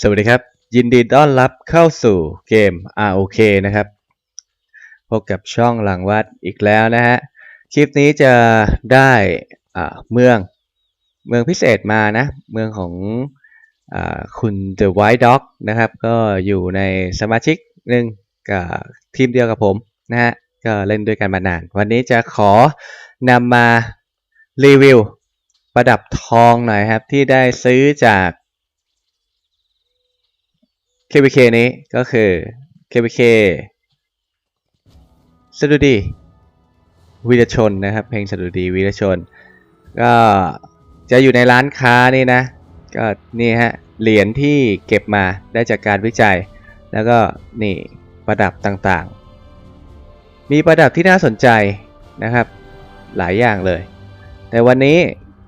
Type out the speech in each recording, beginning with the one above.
สวัสดีครับ ยินดีต้อนรับเข้าสู่เกม ROK นะครับ พบกับช่องหลังวัดอีกแล้วนะฮะ คลิปนี้จะได้อ่าเมืองเมืองพิเศษมานะ เมืองของอาคุณ The White Dog นะครับ ก็อยู่ในสมาชิกหนึ่งกับทีมเดียวกับผมนะฮะ ก็เล่นด้วยกันมานาน วันนี้จะขอนำมารีวิวประดับทองหน่อยครับ ที่ได้ซื้อจาก KBK นี้ก็คือ KBK สดุดีวีรชนนะครับ เพลงสดุดีวีรชน ก็จะอยู่ในร้านค้านี่นะ ก็นี่ฮะ เหรียญที่เก็บมาได้จากการวิจัย แล้วก็นี่ประดับต่างๆ มีประดับที่น่าสนใจนะครับ หลายอย่างเลย แต่วันนี้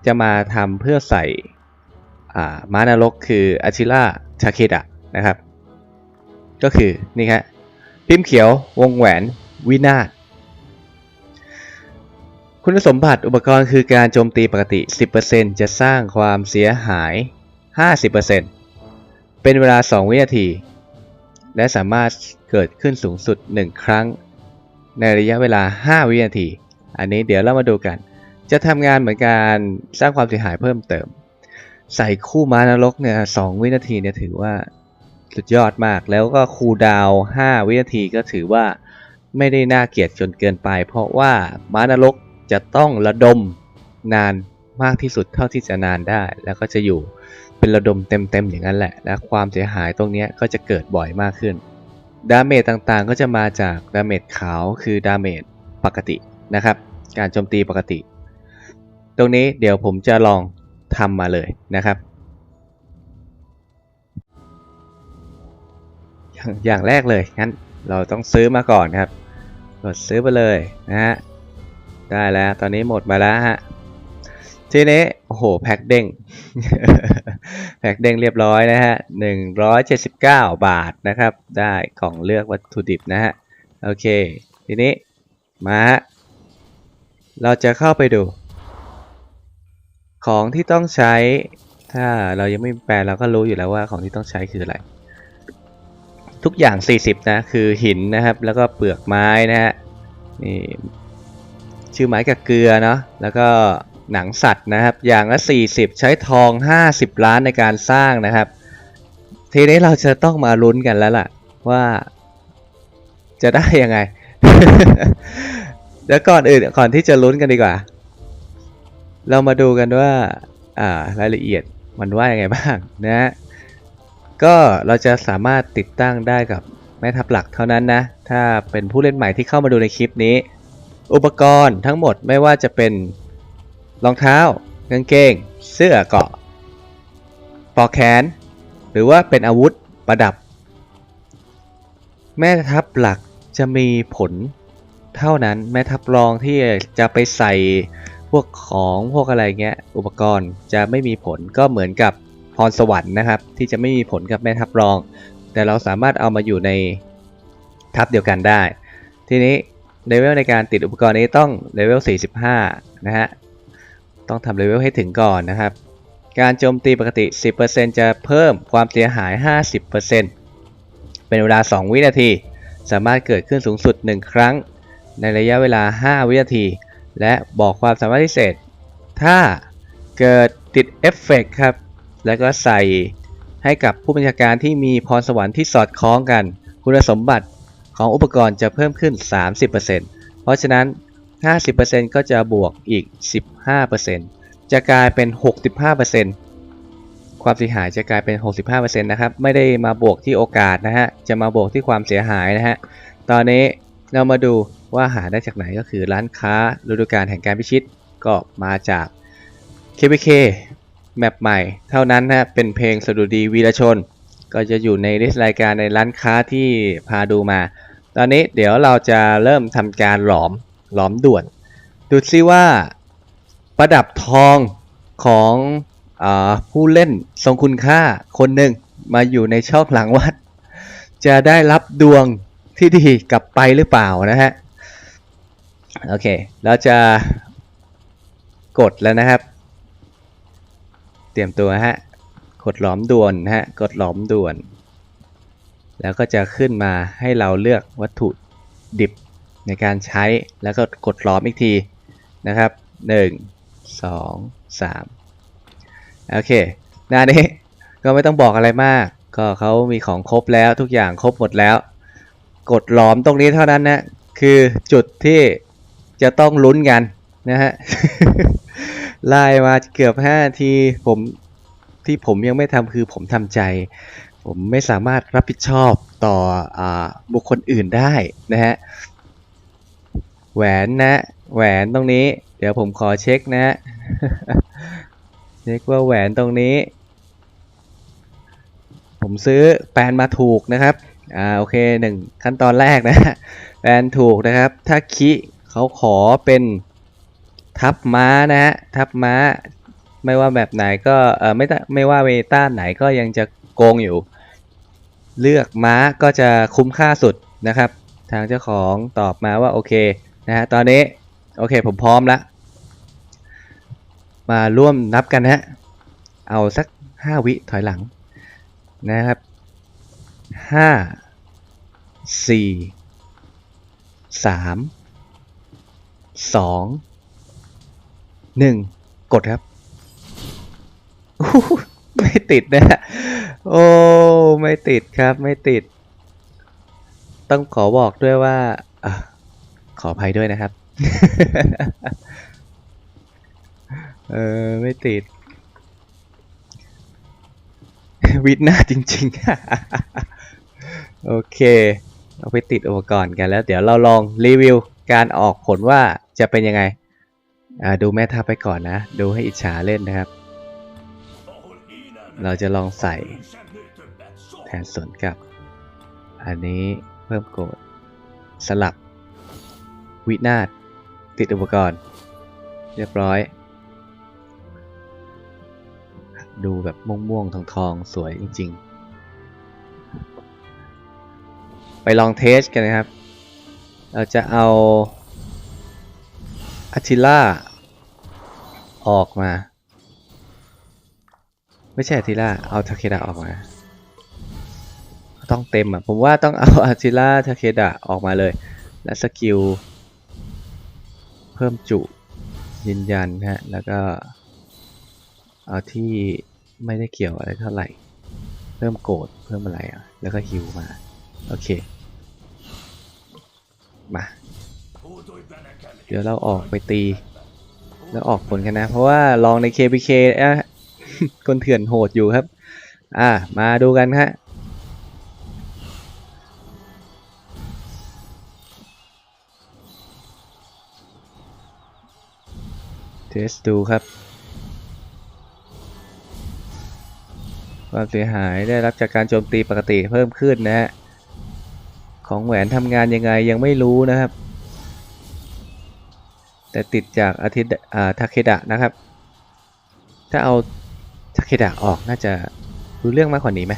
จะมาทำเพื่อใส่อ่าม้านรกคืออาชิล่าชาเคดะนะครับ ก็คือนี่ครับพิมพ์เขียววงแหวนวินาศคุณสมบัติอุปกรณ์คือการโจมตีปกติ 10%จะสร้างความเสียหาย 50%เป็นเวลา 2 วินาที และสามารถเกิดขึ้นสูงสุด 1 ครั้ง ในระยะเวลา 5 วินาที อันนี้เดี๋ยวเรามาดูกัน จะทำงานเหมือนการสร้างความเสียหายเพิ่มเติม ใส่คู่ม้านรกเนี่ยสวินาทีเนี่ยถือว่า สุดยอดมากแล้วก็คูลดาวน์5วินาทีก็ถือว่าไม่ได้น่าเกลียดจนเกินไป เพราะว่าม้านรกจะต้องระดมนานมากที่สุดเท่าที่จะนานได้ แล้วก็จะอยู่เป็นระดมเต็มๆอย่างนั้นแหละ และความเสียหายตรงนี้ก็จะเกิดบ่อยมากขึ้น ดาเมจต่างๆ ก็จะมาจากดาเมจขาวคือดาเมจปกตินะครับ การโจมตีปกติ ตรงนี้เดี๋ยวผมจะลองทำมาเลยนะครับ อย่างแรกเลยงั้นเราต้องซื้อมาก่อนครับ กดซื้อไปเลยนะฮะ ได้แล้วตอนนี้หมดมาแล้วฮะ ทีนี้ โอ้โห แพ็คเด้ง แพ็คเด้งเรียบร้อยนะฮะ179บาทนะครับ ได้กล่องเลือกวัตถุดิบนะฮะ โอเค ทีนี้ มาฮะ เราจะเข้าไปดู ของที่ต้องใช้ ถ้าเรายังไม่แปลเราก็รู้อยู่แล้วว่าของที่ต้องใช้คืออะไร ทุกอย่าง 40 นะ คือหินนะครับ แล้วก็เปลือกไม้นะฮะนี่ชื่อไม้กับเกลือเนาะแล้วก็หนังสัตว์นะครับ อย่างละ 40 ใช้ทอง 50 ล้านในการสร้างนะครับ ทีนี้เราจะต้องมาลุ้นกันแล้วล่ะ ว่าจะได้ยังไง เดี๋ยวก่อนอื่นก่อนที่จะลุ้นกันดีกว่า เรามาดูกันว่า อ่ารายละเอียดมันว่ายังไงบ้างนะฮะ ก็เราจะสามารถติดตั้งได้กับแม่ทัพหลักเท่านั้นนะ ถ้าเป็นผู้เล่นใหม่ที่เข้ามาดูในคลิปนี้ อุปกรณ์ทั้งหมดไม่ว่าจะเป็นรองเท้ากางเกง เสื้อเกาะปอกแขน หรือว่าเป็นอาวุธประดับ แม่ทัพหลักจะมีผลเท่านั้นแม่ทัพรองที่จะไปใส่พวกของพวกอะไรเงี้ยอุปกรณ์จะไม่มีผลก็เหมือนกับ พรสวรรค์นะครับ ที่จะไม่มีผลกับแม่ทัพรอง แต่เราสามารถเอามาอยู่ในทัพเดียวกันได้ ทีนี้เลเวลในการติดอุปกรณ์นี้ต้องเลเวล 45 นะฮะ ต้องทำเลเวลให้ถึงก่อนนะครับ การโจมตีปกติ 10%จะเพิ่มความเสียหาย 50%เป็นเวลา 2 วินาที สามารถเกิดขึ้นสูงสุด 1 ครั้ง ในระยะเวลา 5 วินาที และบอกความสามารถพิเศษ ถ้าเกิดติดเอฟเฟกต์ครับ แล้วก็ใส่ให้กับผู้บัญชาการที่มีพรสวรรค์ที่สอดคล้องกัน คุณสมบัติของอุปกรณ์จะเพิ่มขึ้น 30%เพราะฉะนั้น 50%ก็จะบวกอีก 15%จะกลายเป็น 65%ความเสียหายจะกลายเป็น 65%นะครับ ไม่ได้มาบวกที่โอกาสนะฮะ จะมาบวกที่ความเสียหายนะฮะ ตอนนี้เรามาดูว่าหาได้จากไหนก็คือร้านค้าฤดูกาลแห่งการพิชิตก็มาจาก KBK แมปใหม่ เท่านั้นนะเป็นเพลงสดุดีวีรชน ก็จะอยู่ในลิสต์รายการในร้านค้าที่พาดูมา ตอนนี้เดี๋ยวเราจะเริ่มทำการหลอมหลอมด่วน ดูซิว่า ประดับทองของอผู้เล่นทรงคุณค่าคนหนึ่งมาอยู่ในช่องหลังวัด จะได้รับดวงที่ดีกลับไปหรือเปล่านะฮะ โอเค เราจะกดแล้วนะครับ เตรียมตัวฮะ กดหลอมด่วนฮะ กดหลอมด่วน แล้วก็จะขึ้นมาให้เราเลือกวัตถุดิบในการใช้ แล้วก็กดหลอมอีกทีนะครับ 1 2 3 โอเค หน้านี้ก็ไม่ต้องบอกอะไรมาก ก็เขามีของครบแล้วทุกอย่างครบหมดแล้ว กดหลอมตรงนี้เท่านั้นนะ คือจุดที่จะต้องลุ้นกันนะฮะ ไล่มาเกือบ5ทีผมที่ผมยังไม่ทำคือผมทำใจ ผมไม่สามารถรับผิดชอบต่ออบุคคลอื่นได้นะฮะแหวนนะ แหวนตรงนี้ เดี๋ยวผมขอเช็คนะฮะเช็คว่าแหวนตรงนี้ ผมซื้อแปลนมาถูกนะครับอ่าโอเคหนึ่งขั้นตอนแรกนะแปลนถูกนะครับ ถ้าคิเขาขอเป็น ทับม้านะฮะทับม้า ไม่ว่าแบบไหนก็เออไม่ไม่ว่าเวต้าไหนก็ยังจะโกงอยู่ เลือกม้าก็จะคุ้มค่าสุดนะครับ ทางเจ้าของตอบมาว่าโอเคนะฮะตอนนี้โอเคผมพร้อมแล้วมาร่วมนับกันนะฮะเอาสัก 5 วิถอยหลังนะครับ 5 4 3 2 1กดครับไม่ติดนะฮะโอ้ไม่ติดครับ ไม่ติด ต้องขอบอกด้วยว่าอขออภัยด้วยนะครับ เออไม่ติด วิทย์หน้าจริงๆ โอเคเราไปติดอุปกรณ์กันแล้ว เดี๋ยวเราลองรีวิวการออกผลว่าจะเป็นยังไง ดูแม่ทัพไปก่อนนะ ดูให้อิจฉาเล่นนะครับ เราจะลองใส่ แทนส่วนกับ อันนี้เพิ่มโกดสลับ วินาศติดอุปกรณ์ เรียบร้อย ดูแบบม่วงๆทองๆสวยจริง ๆ ไปลองเทสกันนะครับ เราจะเอา อาทิล่า ออกมา ไม่ใช่อาทิล่า เอาทาเคดะออกมา ต้องเต็มอะ ผมว่าต้องเอาอาทิล่าทาเคดะออกมาเลย และสกิล เพิ่มจุยืนยันฮะ แล้วก็ เอาที่ไม่ได้เกี่ยวอะไรเท่าไหร่ เพิ่มโกรธเพิ่มอะไรอะ แล้วก็ฮิวมา โอเค มา เดี๋ยวเราออกไปตี แล้วออกผลกันนะ เพราะว่าลองใน KPK อะคนเถื่อนโหดอยู่ครับ อ่า มาดูกันฮะเทสดูครับ ความเสียหายได้รับจากการโจมตีปกติเพิ่มขึ้นนะฮะ ของแหวนทำงานยังไงยังไม่รู้นะครับ แต่ติดจากอาทิตย์ทาเคดะนะครับ ถ้าเอาทาเคดะออกน่าจะรู้เรื่องมากกว่านี้ไหม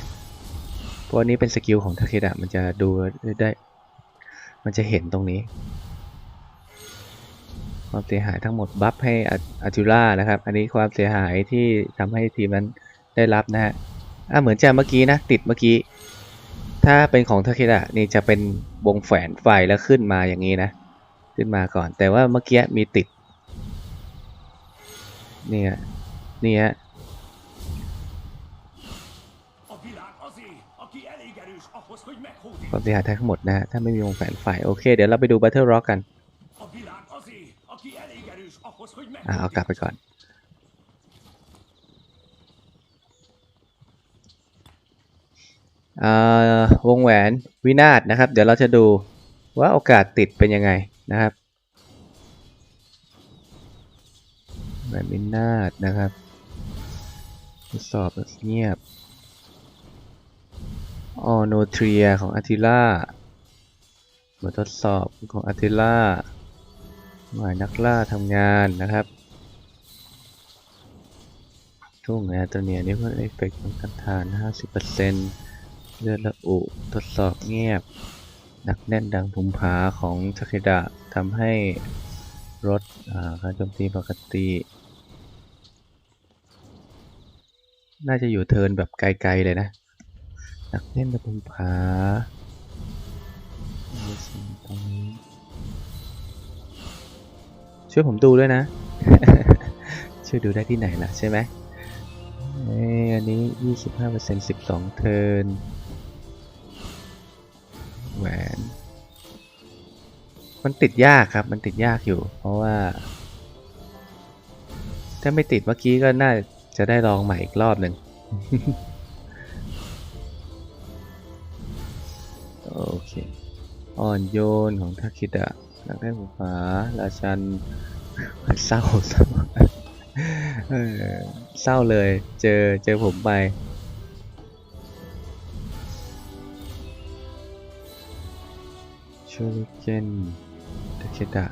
เพราะอันนี้เป็นสกิลของทาเคดะมันจะดูได้ มันจะเห็นตรงนี้ความเสียหายทั้งหมดบัฟให้อาจูล่านะครับ อันนี้ความเสียหายที่ทำให้ทีมนั้นได้รับนะฮะอะเหมือนจะเมื่อกี้นะติดเมื่อกี้ ถ้าเป็นของทาเคดะนี่จะเป็นวงแฝนไฟแล้วขึ้นมาอย่างนี้นะ ขึ้นมาก่อน แต่ว่าเมื่อกี้มีติด เนี่ยนี่ฮะความเสียหายทั้งหมดนะ ถ้าไม่มีวงแฝนไฟโอเค เดี๋ยวเราไปดู Battle Rock กันอะเอากลับไปก่อน วงแหวนวินาศนะครับ เดี๋ยวเราจะดูว่าโอกาสติดเป็นยังไง นะครับแหวนวินาศนะครับทดสอบเงียบออโนเทรียของอาทิล่ามาทดสอบของอาทิล่าหมายนักล่าทำงานนะครับช่วงนะตัวเนียนี่เพิ่มเอฟเฟกต์ของกันทาน 50%เลือดละอุ ทดสอบเงียบ หนักแน่นดังภูมิผาของทาเคดะ ทำให้รถอ่าการโจมตีปกติ น่าจะอยู่เทินแบบไกลๆเลยนะนักเล่นตะบุมผาตรงนี้ช่วยผมดูด้วยนะ ช่วยดูได้ที่ไหนล่ะใช่ไหมเอ้ยอันนี้ 25% 12 เทิร์น มันติดยากครับ มันติดยากอยู่ เพราะว่า ถ้าไม่ติดเมื่อกี้ก็น่าจะได้ลองใหม่อีกรอบหนึ่งโอเค อ่อนโยนของทาคิดะนักเล่นหัวฟ้าราชันเศร้าเศร้าเศร้าเลย เจอเจอผมไปชูริเกน คิดะ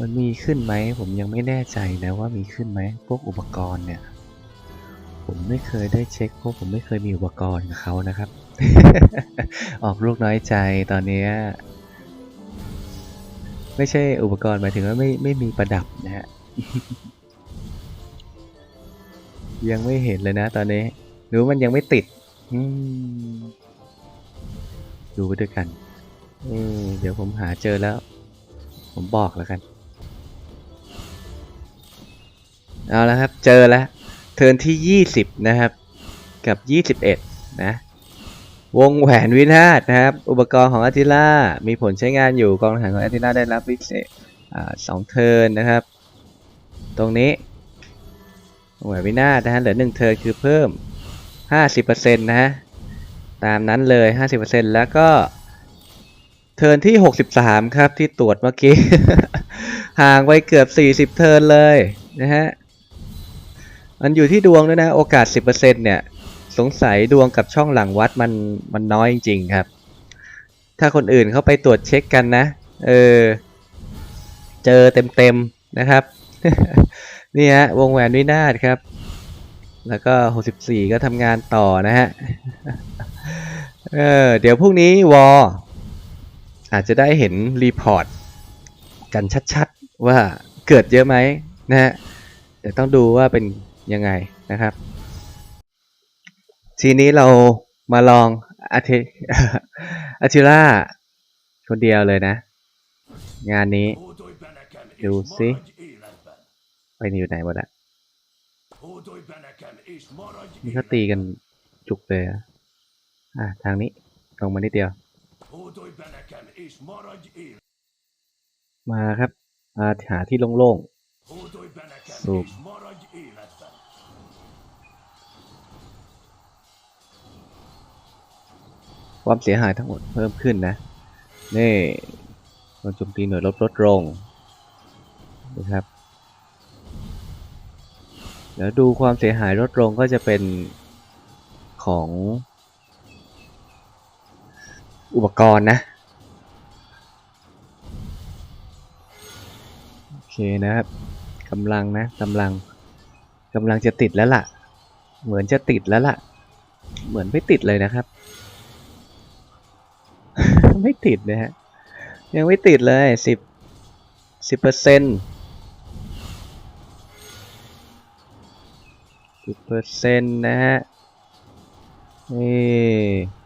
มันมีขึ้นไหม ผมยังไม่แน่ใจนะว่ามีขึ้นไหม พวกอุปกรณ์เนี่ย ผมไม่เคยได้เช็คเพราะผมไม่เคยมีอุปกรณ์กับเขานะครับ ออกลูกน้อยใจตอนนี้ ไม่ใช่อุปกรณ์หมายถึงว่าไม่ไม่มีประดับนะฮะ ยังไม่เห็นเลยนะตอนนี้ หรือมันยังไม่ติดดูไปด้วยกัน เอ้ยเดี๋ยวผมหาเจอแล้ว ผมบอกแล้วกัน เอาแล้วครับ เจอแล้ว เทินที่ 20 นะครับ กับ 21 นะ วงแหวนวินาศนะครับ อุปกรณ์ของอาติล่า มีผลใช้งานอยู่ กองทหารของอาติล่าได้รับวิเศษสองเทินนะครับ ตรงนี้วงแหวนวินาศนะฮะ เหลือ1เทินคือเพิ่ม 50%นะฮะ ตามนั้นเลย 50%แล้วก็ เทิร์นที่ 63 ครับที่ตรวจเมื่อกี้ ห่างไปเกือบ 40 เทิร์นเลยนะฮะ มันอยู่ที่ดวงด้วยนะ โอกาส 10%เนี่ย สงสัยดวงกับช่องหลังวัดมันมันน้อยจริงๆครับ ถ้าคนอื่นเขาไปตรวจเช็คกันนะ เออ เจอเต็มๆนะครับ นี่ฮะ วงแหวนวินาศครับ แล้วก็ 64 ก็ทำงานต่อนะฮะ เออ เดี๋ยวพรุ่งนี้วอ อาจจะได้เห็นรีพอร์ตกันชัดๆ ว่าเกิดเยอะไหมนะฮะแต่ต้องดูว่าเป็นยังไงนะครับ ทีนี้เรามาลองอาเทอาทิล่าคนเดียวเลยนะ งานนี้ Hódolj be nekem, és Jó, szí. maradj életben! ไปอยู่ไหนหมดอะนี่เขาตีกันจุกเลยอะอะทางนี้ ตรงมานิดเดียว Hódolj be nekem, és maradj életben! มาครับมาหาที่โล่ง Hódolj be nekem, Szó. és maradj életben! ๆความเสียหายทั้งหมดเพิ่มขึ้นนะ นี่โดนโจมตีหน่วยลบลดลงนะครับ เดี๋ยวดูความเสียหายลดลงก็จะเป็นของอุปกรณ์นะ เคนะครับกำลังนะกำลังกำลังจะติดแล้วล่ะ เหมือนจะติดแล้วล่ะ เหมือนไม่ติดเลยนะครับ ไม่ติดนะฮะยังไม่ติดเลยสิบสิบเปอร์เซ็นต์สิบเปอร์เซ็นต์นะฮะนี่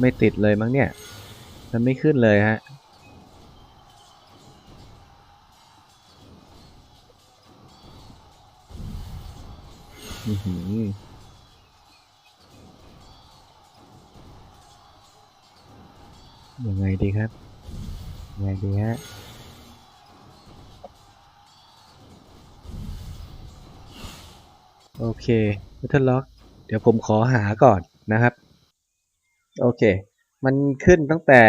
ไม่ติดเลยมั้งเนี่ย มันไม่ขึ้นเลยฮะ อือหือยังไงดีครับ ยังไงดีฮะ โอเคพัทล็อก ดี๋ยวผมขอหาก่อนนะครับ โอเค มันขึ้นตั้งแต่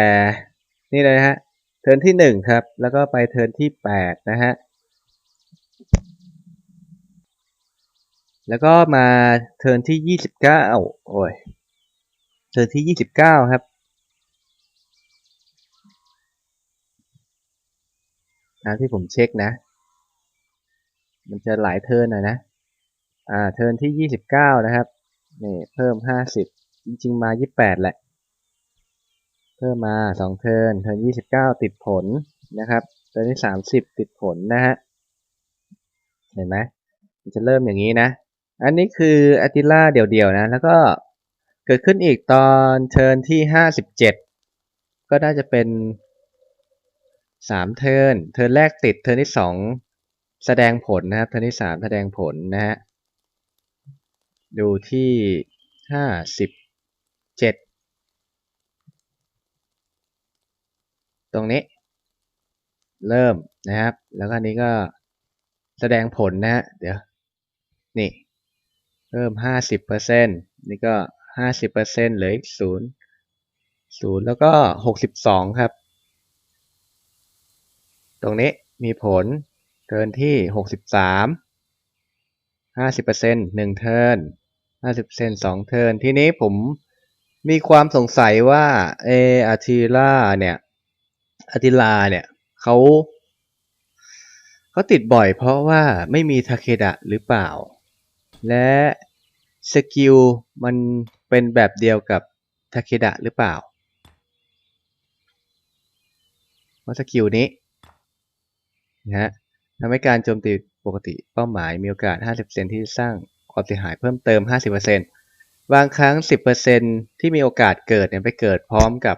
นี่เลยฮะ เทิร์นที่หนึ่งครับ แล้วก็ไปเทิร์นที่แปดนะฮะ แล้วก็มาเทิร์นที่ยี่สิบเก้าโอ้ย เทิร์นที่ยี่สิบเก้าครับนะที่ผมเช็คนะ มันจะหลายเทิร์นหน่อยนะ อ่า เทิร์นที่ยี่สิบเก้านะครับ นี่เพิ่มห้าสิบจริง ๆ มายี่แปดแหละ เพิ่มมาสองเทิร์นเทิร์นยี่สิบเก้าติดผลนะครับเทิร์นที่สามสิบติดผลนะฮะเห็นไหมมันจะเริ่มอย่างนี้นะ อันนี้คืออติล่าเดี่ยวๆนะ แล้วก็เกิดขึ้นอีกตอนเทิร์นที่ห้าสิบเจ็ดก็น่าจะเป็นสามเทิร์นเทิร์นแรกติดเทิร์นที่สองแสดงผลนะครับเทิร์นที่สามแสดงผลนะฮะ ดูที่ห้าสิบเจ็ดตรงนี้ เริ่มนะครับ แล้วก็นี้ก็แสดงผลนะฮะเดี๋ยว นี่ เพิ่มห้าสิบเปอร์เซ็นต์นี่ก็ห้าสิบเปอร์เซ็นต์เหลืออีกศูนย์ศูนย์แล้วก็หกสิบสองครับ ตรงนี้มีผลเทินที่หกสิบสาม ห้าสิบเปอร์เซ็นหนึ่งเทิร์นห้าสิบเปอร์เซ็นสองเทิร์นทีนี้ผมมีความสงสัยว่าเออาทิล่าเนี่ยอาติลาเนี่ยเขาเขาติดบ่อยเพราะว่าไม่มีทาเคดะหรือเปล่า และสกิลมันเป็นแบบเดียวกับทาเคดะหรือเปล่าเพราสกิลนี้นะฮะทำให้การโจมตี ปกติเป้าหมายมีโอกาส 50%ที่จะสร้างความเสียหายเพิ่มเติม 50%บางครั้ง 10%ที่มีโอกาสเกิดเนี่ยไปเกิดพร้อมกับ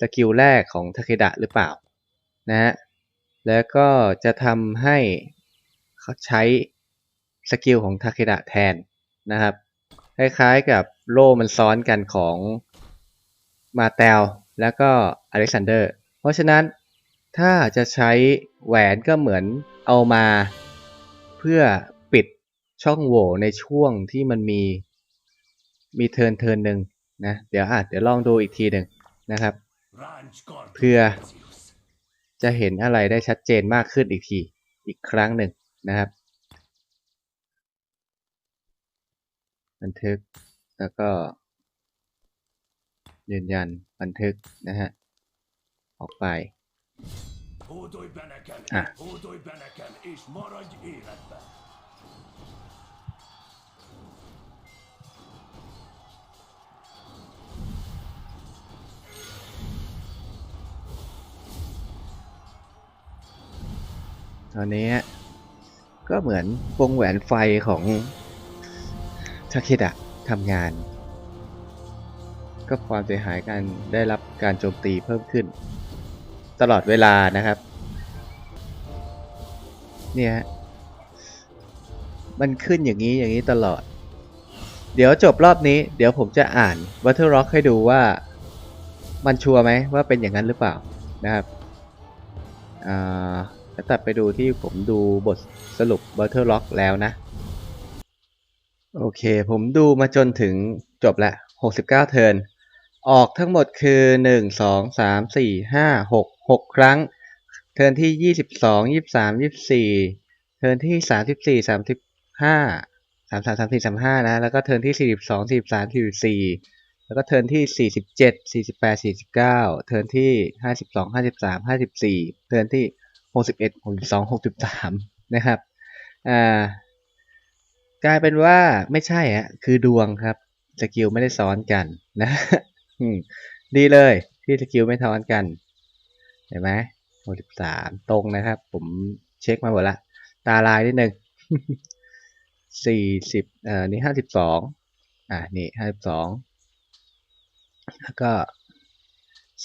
สกิลแรกของทาเคดะหรือเปล่านะฮะแล้วก็จะทำให้เขาใช้สกิลของทาเคดะแทนนะครับคล้ายๆกับโล่มันซ้อนกันของมาเตลแล้วก็อเล็กซานเดอร์ เพราะฉะนั้นถ้าจะใช้แหวนก็เหมือนเอามา เพื่อปิดช่องโหว่ในช่วงที่มันมีมีเทินเทินหนึ่งนะเดี๋ยวอะเดี๋ยวลองดูอีกทีหนึ่งนะครับ Ranch guard Pure. Prometheus. จะเห็นอะไรได้ชัดเจนมากขึ้นอีกทีอีกครั้งหนึ่งนะครับ บันทึกแล้วก็ ยืนยันบันทึกนะฮะออกไป Hódolj be nekem, Ah. hódolj be nekem, és maradj életben. ตอนนี้ก็เหมือนวงแหวนไฟของทาเคดะทำงาน ก็ความเสียหายการได้รับการโจมตีเพิ่มขึ้น ตลอดเวลานะครับ เนี่ยฮะมันขึ้นอย่างนี้อย่างนี้ตลอด เดี๋ยวจบรอบนี้ เดี๋ยวผมจะอ่าน Battle Rock ให้ดูว่ามันชัวร์ไหมว่าเป็นอย่างนั้นหรือเปล่านะครับอ่าแล้วตัดไปดูที่ผมดูบทสรุป Battle Rock แล้วนะ โอเค ผมดูมาจนถึงจบละ69 เทิร์นออกทั้งหมดคือ 1 2 3 4 5 6 6ครั้ง เทิร์นที่22 23 24เทิร์นที่34 35 33 34 35นะ แล้วก็เทิร์นที่42 43 44แล้วก็เทิร์นที่47 48 49เทิร์นที่52 53 54เทิร์นที่61 62 63นะครับ อ่า กลายเป็นว่าไม่ใช่ฮะ คือดวงครับ สกิลไม่ได้ซ้อนกันนะดีเลยที่สกิลไม่ซ้อนกัน เห็นไหม63ตรงนะครับ ผมเช็คมาหมดละ ตาลายนิดหนึ่ง40เอ่อนี่52อ่านี่52แล้วก็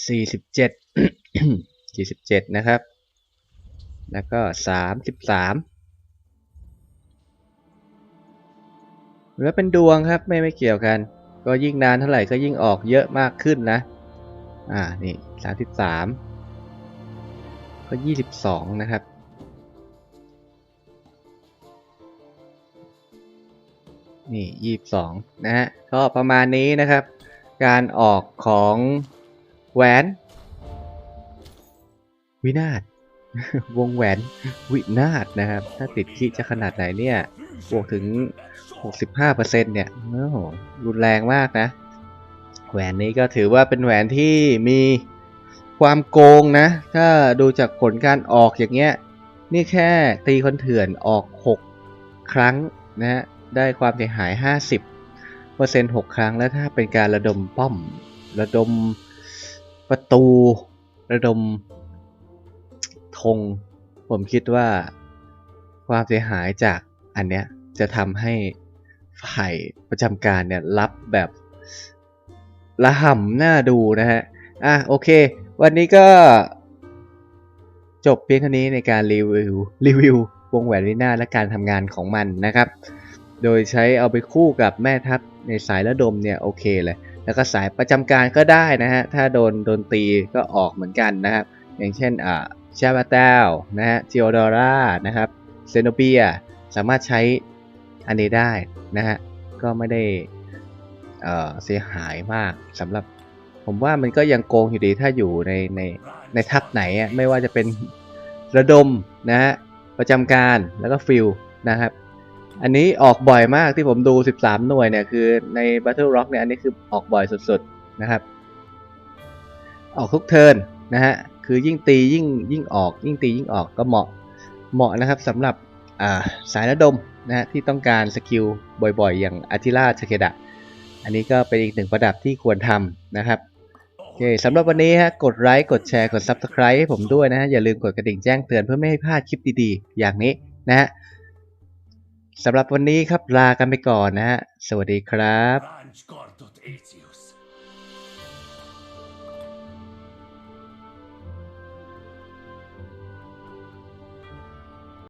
47 47นะครับ แล้วก็33หรือเป็นดวงครับไม่ไม่เกี่ยวกัน ก็ยิ่งนานเท่าไหร่ก็ยิ่งออกเยอะมากขึ้นนะ อ่านี่สามสิบสาม ก็ยี่สิบสองนะครับ นี่ยี่สิบสองนะฮะก็ประมาณนี้นะครับ การออกของแหวนวินาศวงแหวนวินาศนะครับ ถ้าติดขี้จะขนาดไหนเนี่ยบวกถึง 65%เนี่ยโอ้โหรุนแรงมากนะ แหวนนี้ก็ถือว่าเป็นแหวนที่มี ความโกงนะ ถ้าดูจากผลการออกอย่างเงี้ย นี่แค่ตีคนเถื่อนออก 6 ครั้งนะฮะ ได้ความเสียหาย 50เปอร์เซ็นต์6ครั้ง แล้วถ้าเป็นการระดมป้อม ระดมประตู ระดมธง ผมคิดว่าความเสียหายจากอันเนี้ยจะทำให้ฝ่ายประจำการเนี่ยรับแบบละห่ำหน้าดูนะฮะ อะโอเค วันนี้ก็จบเพียงเท่านี้ในการรีวิวรีวิววงแหวนวินาและการทำงานของมันนะครับ โดยใช้เอาไปคู่กับแม่ทัพในสายระดมเนี่ยโอเคเลย แล้วก็สายประจำการก็ได้นะฮะ ถ้าโดนโดนตีก็ออกเหมือนกันนะครับ อย่างเช่นอ่าชาบาเตลนะฮะจิโอดอร่านะครับเซโนเบียสามารถใช้อันนี้ได้นะฮะ ก็ไม่ได้เอ่อเสียหายมากสำหรับ ผมว่ามันก็ยังโกงอยู่ดีถ้าอยู่ในในในทัพไหนอะไม่ว่าจะเป็นระดมนะฮะประจำการแล้วก็ฟิลนะครับ อันนี้ออกบ่อยมากที่ผมดู 13 หน่วยเนี่ยคือใน Battle Rock เนี่ยอันนี้คือออกบ่อยสุดๆนะครับ ออกทุกเทิร์นนะฮะคือยิ่งตียิ่งยิ่งออก ยิ่งตียิ่งออกก็เหมาะเหมาะนะครับสำหรับาสายระดมนะฮะที่ต้องการสกิลบ่อยๆ อย่างอา t ิล่าชเคดะ อันนี้ก็เป็นอีกหนึ่งประดับที่ควรทำนะครับ เคสำหรับวันนี้ฮะกดไลค์กดแชร์กด Subscribe ให้ผมด้วยนะฮะอย่าลืมกดกระดิ่งแจ้งเตือนเพื่อไม่ให้พลาดคลิปดีๆ อย่างนี้นะฮะสำหรับวันนี้ครับลากันไปก่อนนะฮะสวัสดีครับ Transcore.